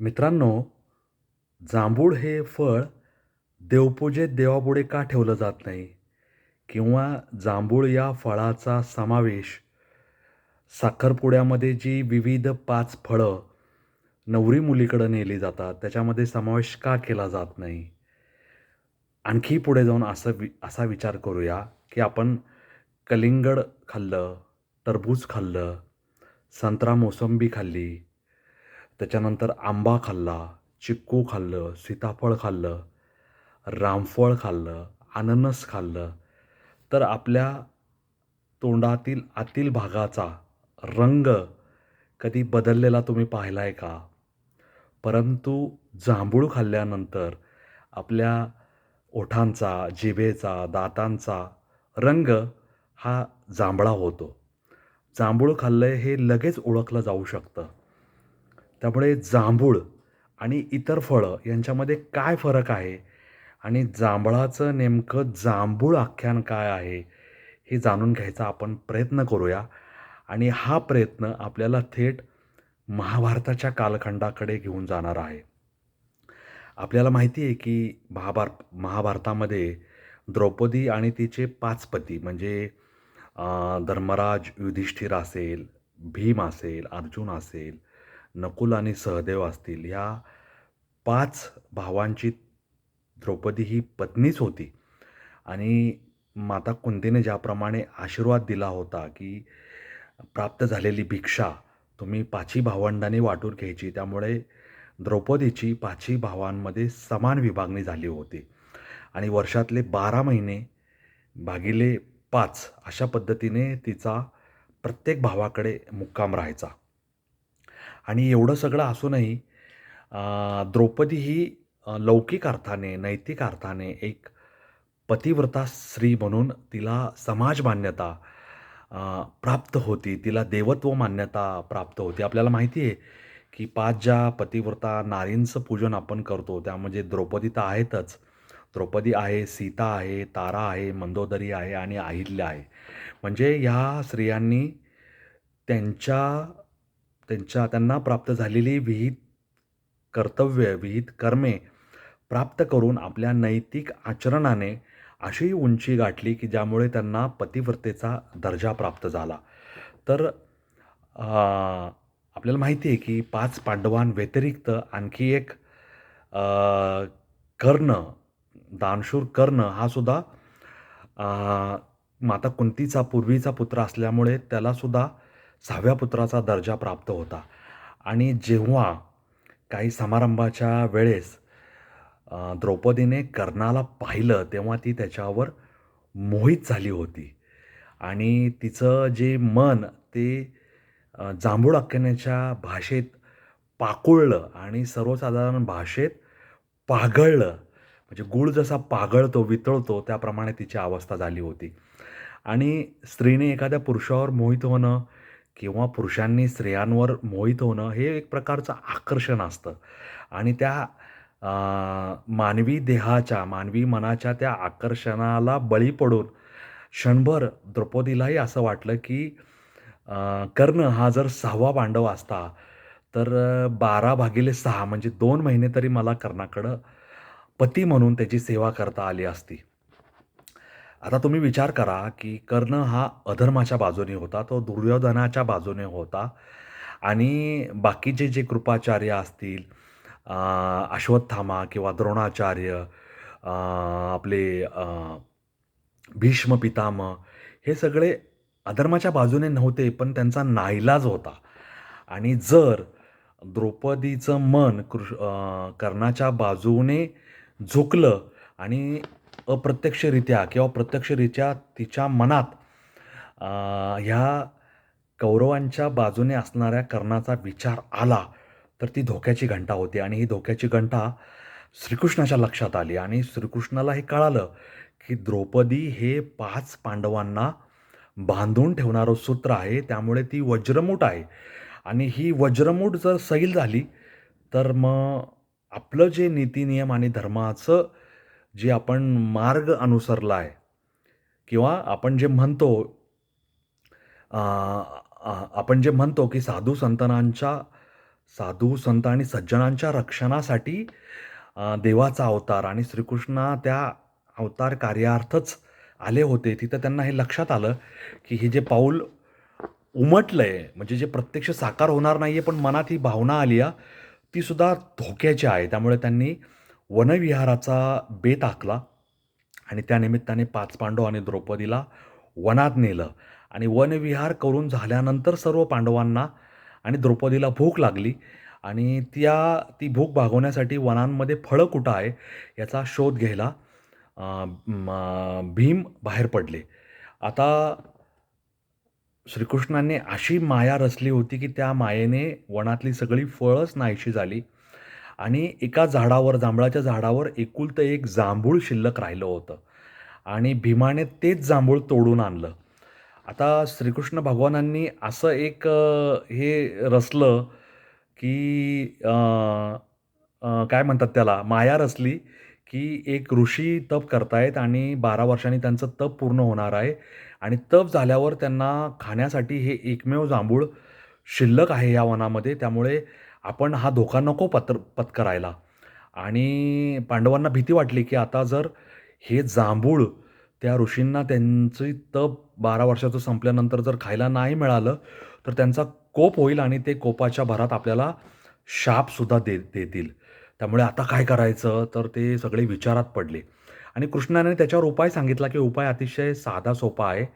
मित्रांनो, जांभूळ हे फळ देवपूजेत देवापुढे का ठेवलं जात नाही? किंवा जांभूळ या फळाचा समावेश साखरपुड्यामध्ये जी विविध पाच फळं नवरी मुलीकडं नेली जातात, त्याच्यामध्ये समावेश का केला जात नाही? आणखी पुढे जाऊन असं वि असा विचार करूया, की आपण कलिंगड खाल्लं, टरबूज खाल्लं, संत्रा मोसंबी खाल्ली, त्याच्यानंतर आंबा खाल्ला, चिक्कू खाल्लं, सीताफळ खाल्लं, रामफळ खाल्लं, अननस खाल्लं, तर आपल्या तोंडातील आतील भागाचा रंग कधी बदललेला तुम्ही पाहिला आहे का? परंतु जांभूळ खाल्ल्यानंतर आपल्या ओठांचा, जिभेचा, दातांचा रंग हा जांभळा होतो. जांभूळ खाल्लं हे लगेच ओळखलं जाऊ शकतं. त्यामुळे जांभूळ आणि इतर फळं यांच्यामध्ये काय फरक आहे? आणि जांभळाचं नेमकं जांभूळ आख्यान काय आहे? हे जाणून घ्यायचा आपण प्रयत्न करूया आणि हा प्रयत्न आपल्याला थेट महाभारताच्या कालखंडाकडे घेऊन जाणार आहे. आपल्याला माहिती आहे, की महाभार महाभारतामध्ये द्रौपदी आणि तिचे पाच पती म्हणजे धर्मराज युधिष्ठिर असेल, भीम असेल, अर्जुन असेल, नकुल आणि सहदेव असतील, ह्या पाच भावांची द्रौपदी ही पत्नीच होती आणि माता कुंतीने ज्याप्रमाणे आशीर्वाद दिला होता, की प्राप्त झालेली भिक्षा तुम्ही पाची भावंडांनी वाटून घ्यायची. त्यामुळे द्रौपदीची पाची भावांमध्ये समान विभागणी झाली होती आणि वर्षातले 12 महिने भागिले पाच अशा पद्धतीने तिचा प्रत्येक भावाकडे मुक्काम राहायचा. आणि एवढं सगळं असूनही द्रौपदी ही लौकिक अर्थाने, नैतिक अर्थाने एक पतिव्रता स्त्री म्हणून तिला समाज मान्यता प्राप्त होती. तिला देवत्व मान्यता प्राप्त होती. आपल्याला माहिती आहे, की पाच ज्या पतिव्रता नारींचं पूजन आपण करतो, त्यामध्ये म्हणजे द्रौपदी तर आहेतच. द्रौपदी आहे, सीता आहे, तारा आहे, मंदोदरी आहे आणि अहिल्या आहे. म्हणजे ह्या स्त्रियांनी त्यांच्या त्यांच्या त्यांना प्राप्त झालेली विहित कर्तव्य, विहित कर्मे प्राप्त करून आपल्या नैतिक आचरणाने अशी उंची गाठली, की ज्यामुळे त्यांना पतिव्रतेचा दर्जा प्राप्त झाला. तर आपल्याला माहिती आहे, की पाच पांडवांव्यतिरिक्त आणखी एक कर्ण, दानशूर कर्ण हा सुद्धा माता कुंतीचा पूर्वीचा पुत्र असल्यामुळे त्यालासुद्धा सहाव्या पुत्राचा दर्जा प्राप्त होता. आणि जेव्हा काही समारंभाच्या वेळेस द्रौपदीने कर्णाला पाहिलं, तेव्हा ती त्याच्यावर मोहित झाली होती आणि तिचं जे मन ते जांभूळ अक्कण्याच्या भाषेत पाकुळलं आणि सर्वसाधारण भाषेत पागळलं. म्हणजे गुळ जसा पागळतो, वितळतो त्याप्रमाणे तिची अवस्था झाली होती. आणि स्त्रीने एखाद्या पुरुषावर मोहित होणं किंवा पुरुषांनी स्त्रियांवर मोहित होणं हे एक प्रकारचं आकर्षण असतं आणि त्या मानवी देहाच्या, मानवी मनाच्या त्या आकर्षणाला बळी पडून क्षणभर द्रौपदीलाही असं वाटलं, की कर्ण हा जर सहावा पांडव असता, तर बारा भागिले सहा म्हणजे दोन महिने तरी मला कर्णाकडं पती म्हणून त्याची सेवा करता आली असती. आता तुम्ही विचार करा, की कर्ण हा अधर्माच्या बाजूने होता. तो दुर्योधनाच्या बाजूने होता आणि बाकीचे जे कृपाचार्य असतील, अश्वत्थामा किंवा द्रोणाचार्य, आपले भीष्म पितामह हे सगळे अधर्माच्या बाजूने नव्हते, पण त्यांचा नाईलाज होता. आणि जर द्रौपदीचं मन कृ कर्णाच्या बाजूने झुकलं आणि अप्रत्यक्षरित्या किंवा प्रत्यक्षरित्या तिच्या मनात ह्या कौरवांच्या बाजूने असणाऱ्या कर्णाचा विचार आला, तर ती धोक्याची घंटा होती. आणि ही धोक्याची घंटा श्रीकृष्णाच्या लक्षात आली. आणि श्रीकृष्णाला हे कळालं, की द्रौपदी हे पाच पांडवांना बांधून ठेवणारं सूत्र आहे. त्यामुळे ती वज्रमूठ आहे. आणि ही वज्रमूठ जर सैल झाली, तर मग आपलं जे नीती-नियम आणि धर्माचं जे आपण मार्ग अनुसरला आहे. किंवा आपण जे म्हणतो आपण जे म्हणतो, की साधू संतानांच्या साधू संत आणि सज्जनांच्या रक्षणासाठी देवाचा अवतार आणि श्रीकृष्ण त्या अवतार कार्यार्थच आले होते. तिथं त्यांना हे लक्षात आलं की हे जे पाऊल उमटलं आहे म्हणजे जे प्रत्यक्ष साकार होणार नाही आहे पण मनात ही भावना आली आहे ती सुद्धा धोक्याची आहे. त्यामुळे त्यांनी वनविहाराचा बेत आखला आणि त्यानिमित्ताने पाच पांडव आणि द्रौपदीला वनात नेलं. आणि वनविहार करून झाल्यानंतर सर्व पांडवांना आणि द्रौपदीला भूक लागली आणि त्या ती भूक भागवण्यासाठी वनांमध्ये फळं कुठं आहे याचा शोध घ्यायला भीम बाहेर पडले. आता श्रीकृष्णांनी अशी माया रचली होती की त्या मायेने वनातली सगळी फळंच नाहीशी झाली. आणि एका झाडावर जांभळाच्या झाडावर एकुलतं एक जांभूळ शिल्लक राहिलं होतं. आणि भीमाने तेच जांभूळ तोडून आणलं. आता श्रीकृष्ण भगवानांनी असं एक हे रचलं की काय म्हणतात त्याला? माया रचली की एक ऋषी तप करतायत आणि बारा वर्षांनी त्यांचं तप पूर्ण होणार आहे. आणि तप झाल्यावर त्यांना खाण्यासाठी हे एकमेव जांभूळ शिल्लक आहे या वनामध्ये. त्यामुळे आपण हा धोका नको पत्र पत्करायला. आणि पांडवांना भीती वाटली की आता जर हे जांभूळ त्या ऋषींना त्यांची तप बारा वर्षाचं संपल्यानंतर जर खायला नाही मिळालं तर त्यांचा कोप होईल आणि ते कोपाच्या भरात आपल्याला शापसुद्धा दे देतील. त्यामुळे आता काय करायचं? तर ते सगळे विचारात पडले. आणि कृष्णाने त्याच्यावर उपाय सांगितला की उपाय अतिशय साधा सोपा आहे.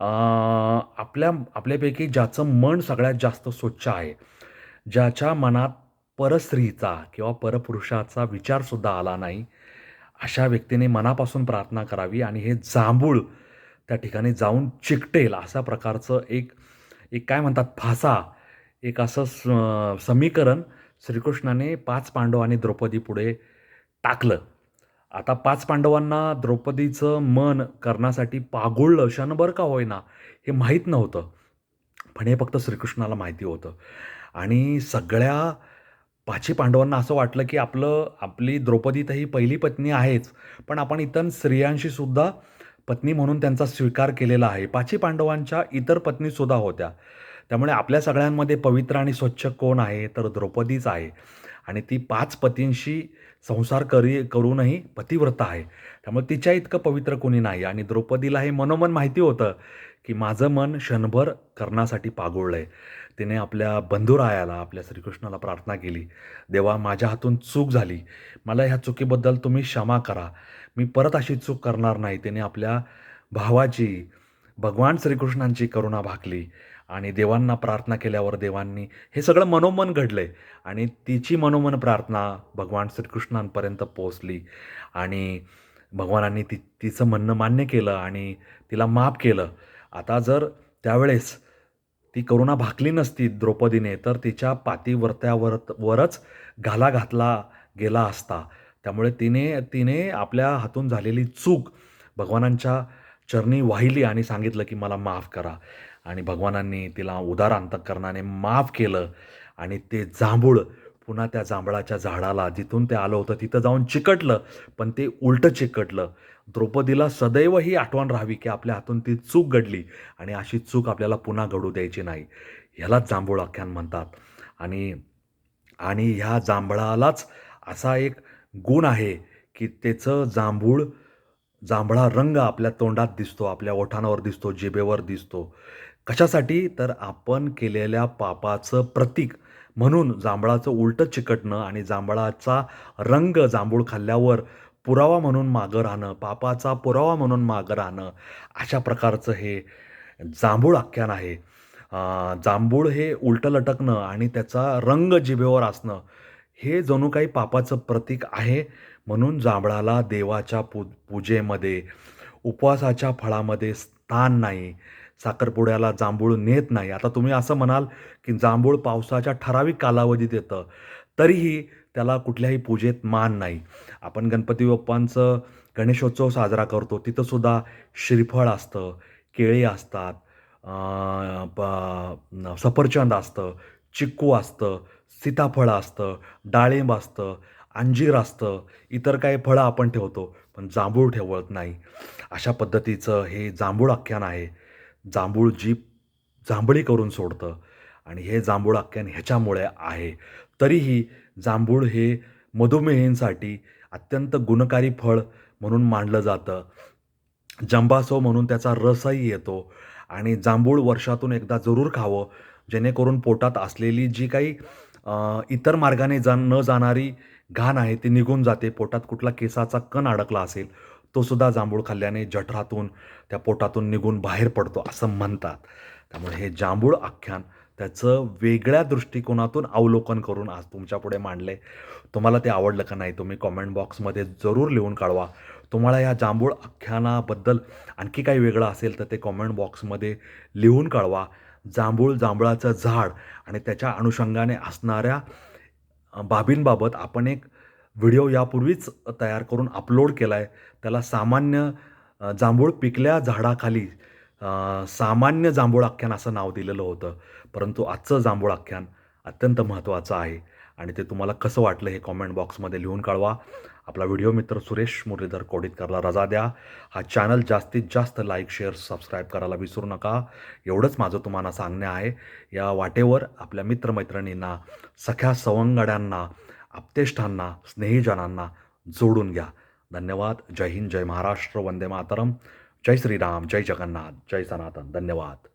आपल्या आपल्यापैकी ज्याचं मन सगळ्यात जास्त स्वच्छ आहे ज्याच्या मनात परस्त्रीचा किंवा परपुरुषाचा विचारसुद्धा आला नाही अशा व्यक्तीने मनापासून प्रार्थना करावी आणि हे जांभूळ त्या ठिकाणी जाऊन चिकटेल अशा प्रकारचं एक एक काय म्हणतात फासा एक असं स समीकरण श्रीकृष्णाने पाच पांडव आणि द्रौपदी पुढे टाकलं. आता पाच पांडवांना द्रौपदीचं मन करण्यासाठी पागुळलं क्षणभर का होईना हे माहीत नव्हतं. पण हे फक्त श्रीकृष्णाला माहिती होतं. आणि सगळ्या पाची पांडवांना असं वाटलं की आपलं आपली द्रौपदी तर ही पहिली पत्नी आहेच पण आपण इतर स्त्रियांशी सुद्धा पत्नी म्हणून त्यांचा स्वीकार केलेला आहे. पाची पांडवांच्या इतर पत्नीसुद्धा होत्या. त्यामुळे आपल्या सगळ्यांमध्ये पवित्र आणि स्वच्छ कोण आहे तर द्रौपदीच आहे. आणि ती पाच पतींशी संसार करी करूनही पतिव्रता आहे. त्यामुळे तिच्या इतकं पवित्र कोणी नाही. आणि द्रौपदीला हे मनोमन माहिती होतं की माझं मन क्षणभर करण्यासाठी पागोळलं आहे तिने आपल्या बंधुरायाला आपल्या श्रीकृष्णाला प्रार्थना केली देवा माझ्या हातून चूक झाली. मला ह्या चुकीबद्दल तुम्ही क्षमा करा. मी परत अशी चूक करणार नाही. तिने आपल्या भावाची भगवान श्रीकृष्णांची करुणा भाकली आणि देवांना प्रार्थना केल्यावर देवांनी हे सगळं मनोमन घडलं आहे आणि तिची मनोमन प्रार्थना भगवान श्रीकृष्णांपर्यंत पोहोचली आणि भगवानांनी ती तिचं म्हणणं मान्य केलं आणि तिला माफ केलं. आता जर त्यावेळेस ती करुणा भाकली नसती द्रौपदीने तर तिच्या पातिवर्त्यावर वरच घाला घातला गेला असता. त्यामुळे तिने तिने आपल्या हातून झालेली चूक भगवानांच्या चरणी वाहिली आणि सांगितलं की मला माफ करा. आणि भगवानांनी तिला उदार अंतकरणाने माफ केलं आणि ते जांभूळ पुन्हा त्या जांभळाच्या झाडाला जिथून ते आलं होतं तिथं जाऊन चिकटलं पण ते उलटं चिकटलं. द्रौपदीला सदैव ही आठवण राहावी की आपल्या हातून ती चूक घडली आणि अशी चूक आपल्याला पुन्हा घडू द्यायची नाही. ह्यालाच जांभूळ आख्यान म्हणतात. आणि आणि ह्या जांभळालाच असा एक गुण आहे की त्याचं जांभूळ जांभळा रंग आपल्या तोंडात दिसतो आपल्या ओठांवर दिसतो जिभेवर दिसतो. कशासाठी? तर आपण केलेल्या पापाचं प्रतीक म्हणून जांभळाचं उलटं चिकटणं आणि जांभळाचा रंग जांभूळ खाल्ल्यावर पुरावा म्हणून मागं राहणं पापाचा पुरावा म्हणून मागं राहणं अशा प्रकारचं हे जांभूळ आख्यान आहे. जांभूळ हे उलटं लटकणं आणि त्याचा रंग जिभेवर असणं हे जणू काही पापाचं प्रतीक आहे म्हणून जांभळाला देवाच्या पू पूजेमध्ये उपवासाच्या फळामध्ये स्थान नाही. साखरपुड्याला जांभूळ नेत नाही. आता तुम्ही असं म्हणाल की जांभूळ पावसाच्या ठराविक कालावधीत येतं. तरीही त्याला कुठल्याही पूजेत मान नाही. आपण गणपती बाप्पांचं गणेशोत्सव साजरा करतो. तिथंसुद्धा श्रीफळ असतं केळी असतात प- सफरचंद असतं चिक्कू असतं सीताफळ असतं डाळिंब असतं अंजीर असतं. इतर काही फळं आपण ठेवतो पण जांभूळ ठेवत नाही. अशा पद्धतीचं हे जांभूळ आख्यान आहे. जांभूळ जीप जांभळी करून सोडतं. आणि हे जांभूळ आख्यान ह्याच्यामुळे आहे. तरीही जांभूळ हे मधुमेहींसाठी अत्यंत गुणकारी फळ म्हणून मानलं जातं. जंबासो म्हणून त्याचा रसही येतो. आणि जांभूळ वर्षातून एकदा जरूर खावं जेणेकरून पोटात असलेली जी काही इतर मार्गाने जा न जाणारी घाण आहे ती निघून जाते. पोटात कुठला केसाचा कण अडकला असेल तोसुद्धा जांभूळ खाल्ल्याने जठरातून त्या पोटातून निघून बाहेर पडतो असं म्हणतात. त्यामुळे हे जांभूळ आख्यान त्याचं वेगळ्या दृष्टिकोनातून अवलोकन करून आज तुमच्यापुढे मांडले. तुम्हाला ते आवडलं का नाही तुम्ही कॉमेंट बॉक्समध्ये जरूर लिहून काढवा. तुम्हाला या जांभूळ आख्यानाबद्दल आणखी काही वेगळं असेल तर ते कॉमेंट बॉक्समध्ये लिहून कळवा जांभूळ जांभळाचं झाड आणि त्याच्या अनुषंगाने असणाऱ्या बाबींबाबत आपण एक व्हिडिओ यापूर्वीच तयार करून अपलोड केला आहे त्याला सामान्य जांभूळ पिकल्या झाडाखाली सामान्य जांभूळ आख्यान असं नाव दिलेलं होतं. परंतु आजचं जांभूळ आख्यान अत्यंत महत्त्वाचं आहे आणि ते तुम्हाला कसं वाटलं हे कॉमेंट बॉक्समध्ये लिहून कळवा आपला व्हिडिओ मित्र सुरेश मुरलीधर कोडितकरला रजा द्या. हा चॅनल जास्तीत जास्त लाईक शेअर सबस्क्राईब करायला विसरू नका. एवढंच माझं तुम्हाला सांगणे आहे. या वाटेवर आपल्या मित्रमैत्रिणींना सख्या सवंगड्यांना आप्तेष्टांना स्नेहीजनांना जोडून घ्या. धन्यवाद. जय हिंद. जय महाराष्ट्र. वंदे मातरम. जय श्रीराम. जय जगन्नाथ. जय सनातन. धन्यवाद.